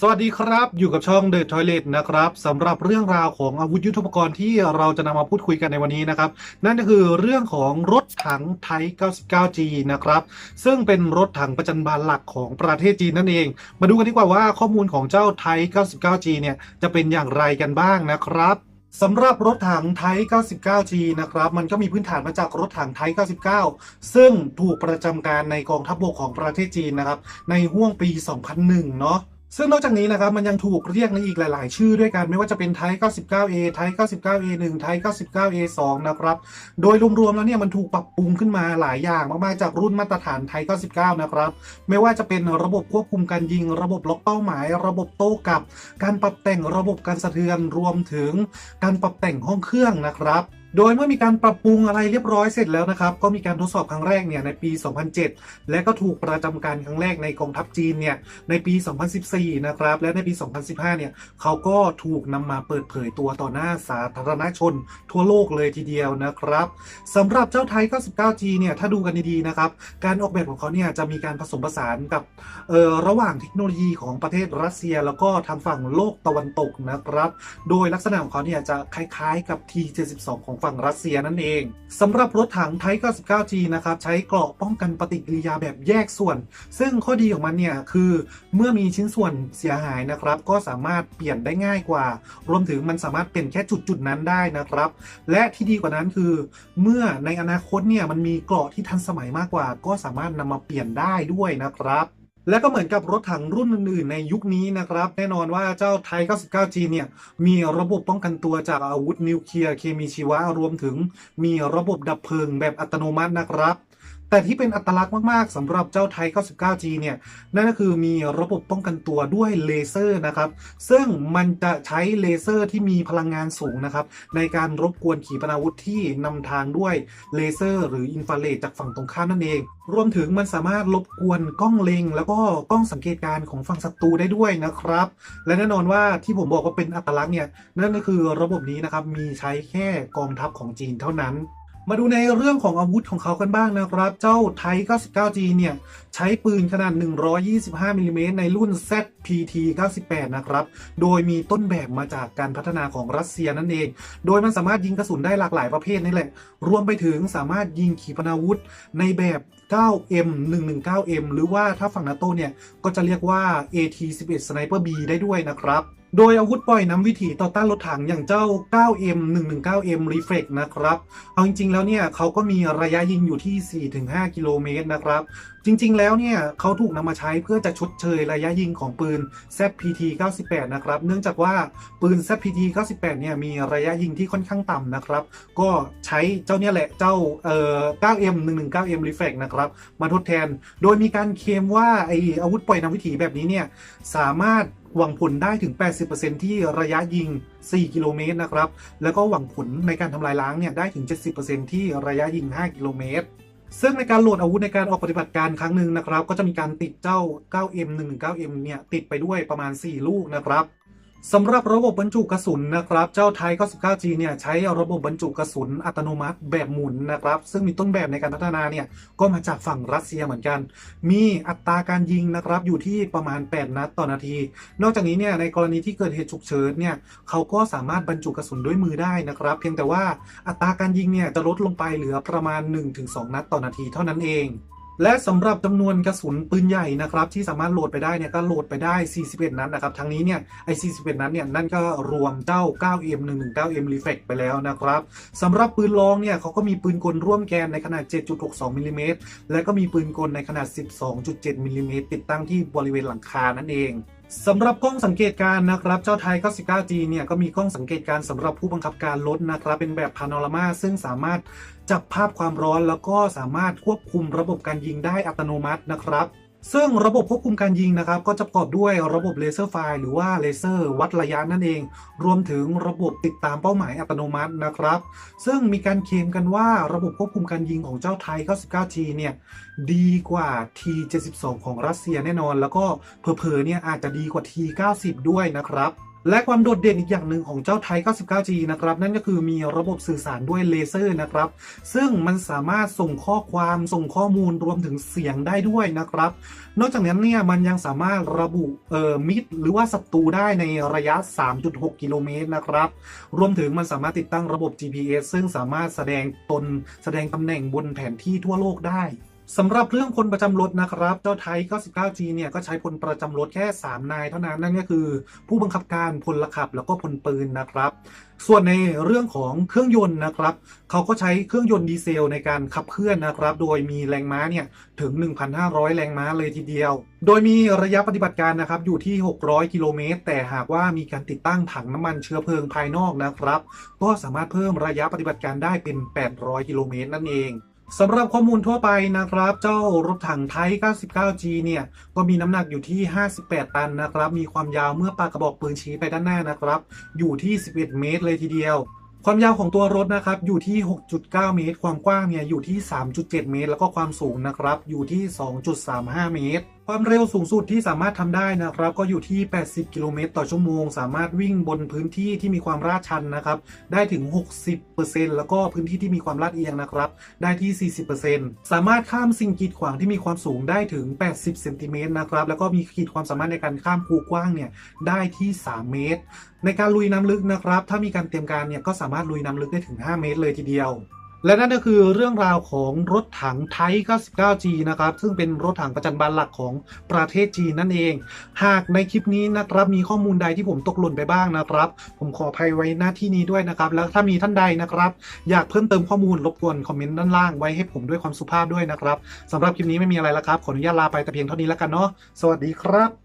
สวัสดีครับ อยู่กับช่อง The Toilet นะครับสำหรับเรื่องราวของอาวุธยุทโธปกรณ์ที่เราจะนำมาพูดคุยกันในวันนี้นะครับ นั่นก็คือเรื่องของรถถังไทย 99G นะครับ ซึ่งเป็นรถถังประจันบานหลักของประเทศจีนนั่นเอง มาดูกันดีกว่าว่าข้อมูลของเจ้าไทย 99G เนี่ยจะเป็นอย่างไรกันบ้างนะครับสำหรับรถถังไทย 99G นะครับ มันก็มีพื้นฐานมาจากรถถังไทย 99 ซึ่งถูกประจำการในกองทัพบกของประเทศจีนนะครับ ในห่วงปี 2001 เนาะ ซึ่งนอกจากนี้นะครับมันยังถูกเรียกในอีกหลาย ๆ ชื่อด้วยกันไม่ว่าจะเป็นไทย 99A ไทย 99A1 ไทย 99A2 นะครับ โดยรวม ๆ แล้วเนี่ยมันถูกปรับปรุงขึ้นมาหลายอย่างมาก ๆ จากรุ่นมาตรฐานไทย 99 นะครับ ไม่ว่าจะเป็นระบบควบคุมการยิง ระบบล็อกเป้าหมาย ระบบโต้กลับ การปรับแต่งระบบการสะเทือนรวมถึงการปรับแต่งห้องเครื่องนะครับ โดยเมื่อมีการปรับปรุงอะไรเรียบร้อยเสร็จแล้วนะครับ ก็มีการทดสอบครั้งแรกเนี่ยในปี 2007 และก็ถูกประจำการครั้งแรกในกองทัพจีนเนี่ยในปี 2014 นะครับ และในปี 2015 เนี่ยเขาก็ถูกนำมาเปิดเผยตัวต่อหน้าสาธารณชน ทั่วโลกเลยทีเดียวนะครับสำหรับเจ้าไทย 99G เนี่ยถ้าดูกันดีๆนะครับ การออกแบบของเขาเนี่ยจะมีการผสมผสานกับเอ่อระหว่างเทคโนโลยีของประเทศรัสเซีย แล้วก็ทางฝั่งโลกตะวันตกนะครับ โดยลักษณะของเขาเนี่ยจะคล้ายๆกับ T72 ของฝั่งรัสเซียนั่นเองสำหรับรถถังไทย 99G นะครับใช้เกราะป้องกันปฏิกิริยาแบบแยกส่วน ซึ่งข้อดีของมันเนี่ยคือเมื่อมีชิ้นส่วนเสียหายนะครับ ก็สามารถเปลี่ยนได้ง่ายกว่า รวมถึงมันสามารถเปลี่ยนแค่จุดๆนั้นได้นะครับ และที่ดีกว่านั้นคือ เมื่อในอนาคตเนี่ยมันมีเกราะที่ทันสมัยมากกว่า ก็สามารถนำมาเปลี่ยนได้ด้วยนะครับ และก็เหมือนกับรถถังรุ่นอื่นๆในยุคนี้นะครับ แน่นอนว่าเจ้าไทย 99G เนี่ย มีระบบป้องกันตัวจากอาวุธนิวเคลียร์เคมีชีวะรวมถึงมีระบบดับเพลิงแบบอัตโนมัตินะครับ แต่ที่เป็นอัตลักษณ์มากๆสำหรับเจ้าไทย 99G เนี่ย นั่นก็คือมีระบบป้องกันตัวด้วยเลเซอร์นะครับ ซึ่งมันจะใช้เลเซอร์ที่มีพลังงานสูงนะครับ ในการรบกวนขีปนาวุธที่นำทางด้วยเลเซอร์หรืออินฟราเรดจากฝั่งตรงข้ามนั่นเอง รวมถึงมันสามารถรบกวนกล้องเล็ง แล้วก็กล้องสังเกตการณ์ของฝั่งศัตรูได้ด้วยนะครับ และแน่นอนว่าที่ผมบอกว่าเป็นอัตลักษณ์เนี่ย นั่นก็คือระบบนี้นะครับ มีใช้แค่กองทัพของจีนเท่านั้น มาดูในเรื่องของอาวุธของเขากันบ้างนะครับ เจ้าไทย 99G เนี่ย ใช้ปืนขนาด 125มิลลิเมตรในรุ่น ZPT 98 นะครับ โดยมีต้นแบบมาจากการพัฒนาของรัสเซียนั่นเอง โดยมันสามารถยิงกระสุนได้หลากหลายประเภทนี่แหละ รวมไปถึงสามารถยิงขีปนาวุธในแบบ 9M 119M หรือว่าถ้าฝั่งนาโตเนี่ย ก็จะเรียกว่า AT11 Sniper B ได้ด้วยนะครับ โดยอาวุธปล่อยน้ำวิถีต่อต้านรถถังอย่างเจ้า 9M 119M Reflex นะครับ เอาจริงๆ แล้วเนี่ยเขาก็มีระยะยิงอยู่ที่ 4-5 กิโลเมตรนะครับจริง ๆ แล้วเนี่ยเขาถูกนำมาใช้เพื่อจะชดเชยระยะยิงของปืน ZPT 98 นะครับ เนื่องจากว่าปืน ZPT 98 เนี่ยมีระยะยิงที่ค่อนข้างต่ำนะครับ ก็ใช้เจ้าเนี่ยแหละเจ้าเอ่อ 9M 119M Reflex นะครับ มาทดแทน โดยมีการเคลมว่าไออาวุธปล่อยนำวิถีแบบนี้เนี่ยสามารถหวังผลได้ถึง 80%ที่ระยะยิง 4 กิโลเมตรนะครับ แล้วก็หวังผลในการทำลายล้างเนี่ยได้ถึง 70%ที่ระยะยิง 5 กิโลเมตร ซึ่งในการโหลดอาวุธในการออกปฏิบัติการครั้งหนึ่งนะครับ ก็จะมีการติดเจ้า 9M 119M เนี่ยติดไปด้วยประมาณ 4 ลูกนะครับ สำหรับระบบบรรจุกระสุนนะครับ เจ้าไทย 99G เนี่ยใช้ระบบบรรจุกระสุนอัตโนมัติแบบหมุนนะครับ ซึ่งมีต้นแบบในการพัฒนาเนี่ยก็มาจากฝั่งรัสเซียเหมือนกัน มีอัตราการยิงนะครับอยู่ที่ประมาณ 8 นัดต่อนาที นอกจากนี้เนี่ยในกรณีที่เกิดเหตุฉุกเฉินเนี่ยเขาก็สามารถบรรจุกระสุนด้วยมือได้นะครับ เพียงแต่ว่าอัตราการยิงเนี่ยจะลดลงไปเหลือประมาณ 1-2 นัดต่อนาทีเท่านั้นเอง และสำหรับจำนวนกระสุนปืนใหญ่นะครับที่สามารถโหลดไปได้เนี่ยก็โหลดไปได้ 41 นัดนนะครับทั้งนี้เนี่ยไอ้41 นัดเนี่ยนั่นก็รวมเจ้า 9M 119M Reflex ไปแล้วนะครับสำหรับปืนลองเนี่ยเขาก็มีปืนกลร่วมแกนในขนาด 7.62มิลลิเมตรและก็มีปืนกลในขนาด 12.7มิลลิเมตรติดตั้งที่บริเวณหลังคานั่นเอง สำหรับกล้องสังเกตการณ์นะครับ เจ้าไทย 99G เนี่ยก็มีกล้องสังเกตการณ์สำหรับผู้บังคับการรถนะครับ เป็นแบบพานอรามาซึ่งสามารถจับภาพความร้อนแล้วก็สามารถควบคุมระบบการยิงได้อัตโนมัตินะครับ ซึ่งระบบควบคุมการยิงนะครับ ก็จะประกอบด้วยระบบเลเซอร์ไฟหรือว่าเลเซอร์วัดระยะนั่นเอง รวมถึงระบบติดตามเป้าหมายอัตโนมัตินะครับ ซึ่งมีการเคลมกันว่าระบบควบคุมการยิงของเจ้าไทย 99G เนี่ยดีกว่า T72 ของรัสเซียแน่นอน แล้วก็เผลอๆเนี่ยอาจจะดีกว่า T90 ด้วยนะครับ และความโดดเด่นอีกอย่างหนึ่งของเจ้าไทย 99G นะครับ นั่นก็คือมีระบบสื่อสารด้วยเลเซอร์นะครับ ซึ่งมันสามารถส่งข้อความส่งข้อมูลรวมถึงเสียงได้ด้วยนะครับ นอกจากนั้นเนี่ยมันยังสามารถระบุเอ่อมิดหรือว่าศัตรูได้ในระยะ 3.6 กิโลเมตรนะครับ รวมถึงมันสามารถติดตั้งระบบ GPS ซึ่งสามารถแสดงตนแสดงตำแหน่งบนแผนที่ทั่วโลกได้ สำหรับเรื่องพลประจำรถนะครับ เจ้าไทย 99G เนี่ยก็ใช้พลประจำรถแค่ 3 นายเท่านั้น นั่นก็คือผู้บังคับการพลขับแล้วก็พลปืนนะครับ ส่วนในเรื่องของเครื่องยนต์นะครับเขาก็ใช้เครื่องยนต์ดีเซลในการขับเคลื่อนนะครับ โดยมีแรงม้าเนี่ยถึง 1,500 แรงม้าเลยทีเดียว โดยมีระยะปฏิบัติการนะครับอยู่ที่ 600 กิโลเมตร แต่หากว่ามีการติดตั้งถังน้ำมันเชื้อเพลิงภายนอกนะครับ ก็สามารถเพิ่มระยะปฏิบัติการได้เป็น 800 กิโลเมตรนั่นเอง สำหรับข้อมูลทั่วไปนะครับ เจ้ารถถังไทย 99G เนี่ย ก็มีน้ำหนักอยู่ที่ 58 ตันนะครับ มีความยาวเมื่อปากกระบอกปืนชี้ไปด้านหน้านะครับ อยู่ที่ 11 เมตรเลยทีเดียว ความยาวของตัวรถนะครับ อยู่ที่ 6.9 เมตร ความกว้างเนี่ยอยู่ที่ 3.7 เมตร แล้วก็ความสูงนะครับ อยู่ที่ 2.35 เมตรความเร็วสูงสุดที่สามารถทำได้นะครับ ก็อยู่ที่ 80 กิโลเมตรต่อชั่วโมง สามารถวิ่งบนพื้นที่ที่มีความราดชันนะครับ ได้ถึง 60%แล้วก็พื้นที่ที่มีความลาดเอียงนะครับ ได้ที่ 40%สามารถข้ามสิ่งกีดขวางที่มีความสูงได้ถึง 80 เซนติเมตรนะครับ แล้วก็มีขีดความสามารถในการข้ามคูกว้างเนี่ยได้ที่ 3 เมตร ในการลุยน้ำลึกนะครับ ถ้ามีการเตรียมการเนี่ยก็สามารถลุยน้ำลึกได้ถึง 5 เมตรเลยทีเดียว และนั่นก็คือเรื่องราวของรถถังไทย 99G นะครับ ซึ่งเป็นรถถังประจันบานหลักของประเทศจีนนั่นเอง หากในคลิปนี้นะครับมีข้อมูลใดที่ผมตกหล่นไปบ้างนะครับ ผมขออภัยไว้หน้าที่นี้ด้วยนะครับ แล้วถ้ามีท่านใดนะครับ อยากเพิ่มเติมข้อมูลรบกวนคอมเมนต์ด้านล่างไว้ให้ผมด้วยความสุภาพด้วยนะครับสำหรับคลิปนี้ไม่มีอะไรแล้วครับ ขออนุญาตลาไปแต่เพียงเท่านี้แล้วกันเนาะสวัสดีครับ